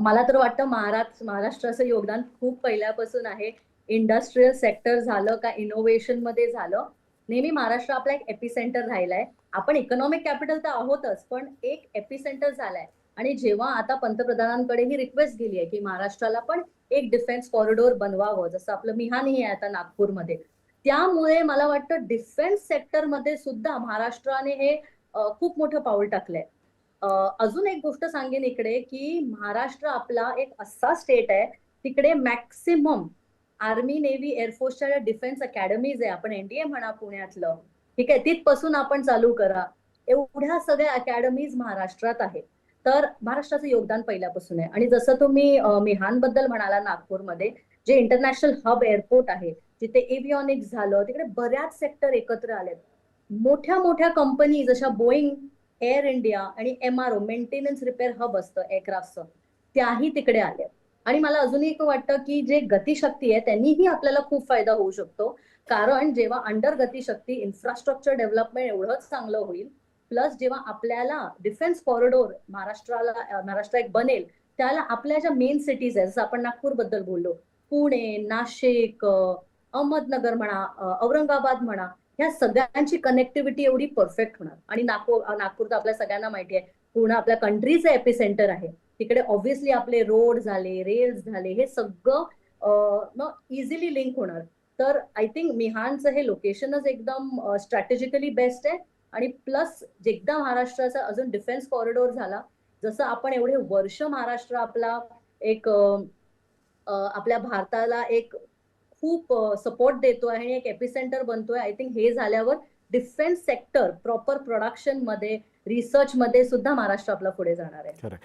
मला तर वाटतं महाराष्ट्र महाराष्ट्राचं योगदान खूप पहिल्यापासून आहे. इंडस्ट्रीयल सेक्टर झालं का इनोव्हेशनमध्ये झालं नेहमी महाराष्ट्र आपला एक एपिसेंटर राहिलाय. आपण इकॉनॉमिक कॅपिटल तर आहोतच पण एक एपिसेंटर झालाय. आणि जेव्हा आता पंतप्रधानांकडे ही रिक्वेस्ट गेली आहे की महाराष्ट्राला पण एक डिफेन्स कॉरिडॉर बनवावं जसं आपलं मिहानी आहे आता नागपूरमध्ये त्यामुळे मला वाटतं डिफेन्स सेक्टरमध्ये सुद्धा महाराष्ट्राने हे खूप मोठं पाऊल टाकलंय. अजून एक गोष्ट सांगेन इकडे की महाराष्ट्र आपला एक असा स्टेट आहे तिकडे मॅक्सिमम आर्मी नेव्ही एअरफोर्सच्या डिफेन्स अकॅडमीज आहे. आपण एनडीए म्हणा पुण्यातलं ठीक आहे? तिथपासून आपण चालू करा. एवढ्या सगळ्या अकॅडमीज महाराष्ट्रात आहे तर महाराष्ट्राचं योगदान पहिल्यापासून आहे. आणि जसं तुम्ही अ, मिहानबद्दल म्हणाला नागपूरमध्ये जे इंटरनॅशनल हब एअरपोर्ट आहे जिथे एव्हिओनिक्स झालं तिकडे बऱ्याच सेक्टर एकत्र आलेत. मोठ्या मोठ्या कंपनी जशा बोईंग एअर इंडिया आणि M R O maintenance repair hub असतं एअरक्राफ्टचं त्याही तिकडे आले. आणि मला अजूनही एक वाटतं की जे गतिशक्ती आहे त्यांनीही आपल्याला खूप फायदा होऊ शकतो. कारण जेव्हा अंडर गतिशक्ती इन्फ्रास्ट्रक्चर डेव्हलपमेंट एवढंच चांगलं होईल प्लस जेव्हा आपल्याला डिफेन्स कॉरिडोर महाराष्ट्राला महाराष्ट्र एक बनेल त्याला आपल्या ज्या मेन सिटीज आहेत जसं आपण नागपूरबद्दल बोललो पुणे नाशिक अहमदनगर म्हणा औरंगाबाद म्हणा ह्या सगळ्यांची कनेक्टिव्हिटी एवढी परफेक्ट होणार. आणि नागपूर नागपूर तर आपल्या सगळ्यांना माहिती आहे. पूर्ण आपल्या कंट्रीचं एपिसेंटर आहे. तिकडे ऑब्व्हियसली आपले रोड झाले रेल्स झाले हे सगळं इझिली लिंक होणार. तर आय थिंक मिहानचं हे लोकेशनच एकदम स्ट्रॅटेजिकली बेस्ट आहे. आणि प्लस एकदा महाराष्ट्राचा अजून डिफेन्स कॉरिडॉर झाला जसं आपण एवढे वर्ष महाराष्ट्र आपला एक आपल्या भारताला एक खूप सपोर्ट देतोय आणि एक एपिसेंटर बनतोय. आय थिंक हे झाल्यावर डिफेन्स सेक्टर प्रॉपर प्रोडक्शनमध्ये रिसर्च मध्ये सुद्धा महाराष्ट्र आपला पुढे जाणार आहे.